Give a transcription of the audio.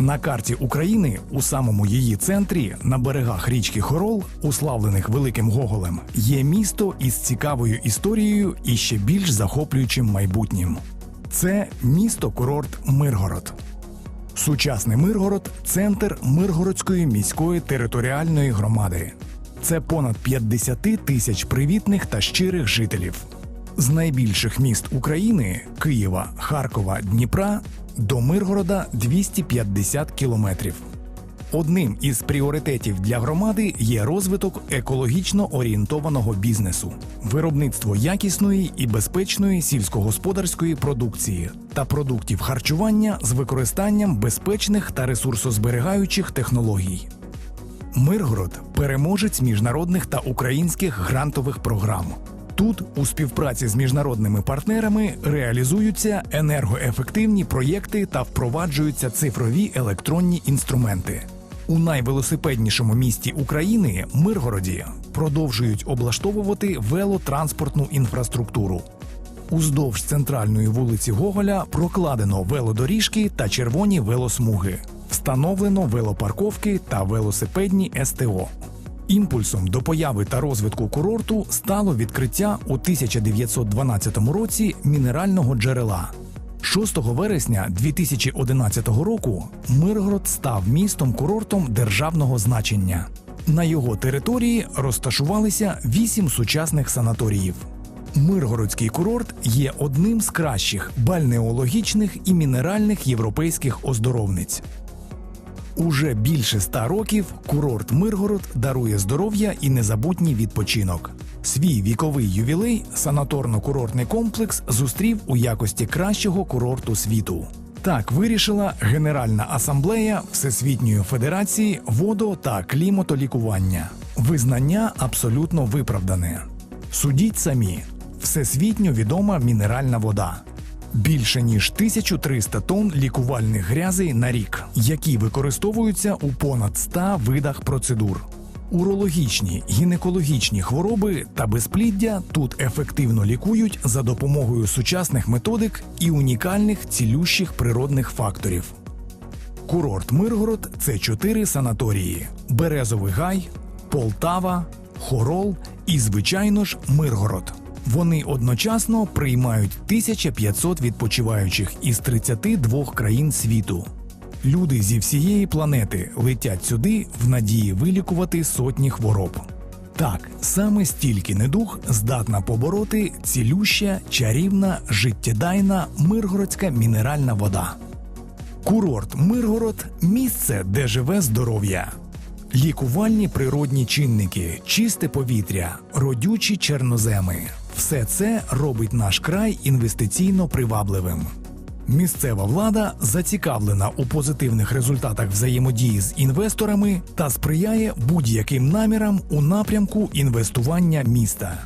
На карті України у самому її центрі, на берегах річки Хорол, уславлених Великим Гоголем, є місто із цікавою історією і ще більш захоплюючим майбутнім. Це місто-курорт Миргород. Сучасний Миргород центр Миргородської міської територіальної громади. Це понад 50 тисяч привітних та щирих жителів. З найбільших міст України Києва, Харкова, Дніпра до Миргорода 250 кілометрів. Одним із пріоритетів для громади є розвиток екологічно орієнтованого бізнесу, виробництво якісної і безпечної сільськогосподарської продукції та продуктів харчування з використанням безпечних та ресурсозберігаючих технологій. Миргород переможець міжнародних та українських грантових програм. Тут у співпраці з міжнародними партнерами реалізуються енергоефективні проєкти та впроваджуються цифрові електронні інструменти. У найвелосипеднішому місті України Миргороді продовжують облаштовувати велотранспортну інфраструктуру. Уздовж центральної вулиці Гоголя прокладено велодоріжки та червоні велосмуги. Встановлено велопарковки та велосипедні СТО. Імпульсом до появи та розвитку курорту стало відкриття у 1912 році мінерального джерела. 6 вересня 2011 року Миргород став містом-курортом державного значення. На його території розташувалися вісім сучасних санаторіїв. Миргородський курорт є одним з кращих бальнеологічних і мінеральних європейських оздоровниць. Уже більше ста років курорт Миргород дарує здоров'я і незабутній відпочинок. Свій віковий ювілей санаторно-курортний комплекс зустрів у якості кращого курорту світу. Так вирішила Генеральна асамблея Всесвітньої Федерації водо та кліматолікування. Визнання абсолютно виправдане. Судіть самі: всесвітньо відома мінеральна вода. Більше ніж 1300 тонн лікувальних грязей на рік, які використовуються у понад 100 видах процедур. Урологічні, гінекологічні хвороби та безпліддя тут ефективно лікують за допомогою сучасних методик і унікальних цілющих природних факторів. Курорт Миргород це чотири санаторії: Березовий гай, Полтава, Хорол і, звичайно ж, Миргород. Вони одночасно приймають 1500 відпочиваючих із 32 країн світу. Люди зі всієї планети летять сюди в надії вилікувати сотні хвороб. Так, саме стільки недуг здатна побороти цілюща, чарівна, життєдайна миргородська мінеральна вода. Курорт Миргород місце, де живе здоров'я. Лікувальні природні чинники, чисте повітря, родючі чорноземи. Все це робить наш край інвестиційно привабливим. Місцева влада зацікавлена у позитивних результатах взаємодії з інвесторами та сприяє будь-яким намірам у напрямку інвестування міста.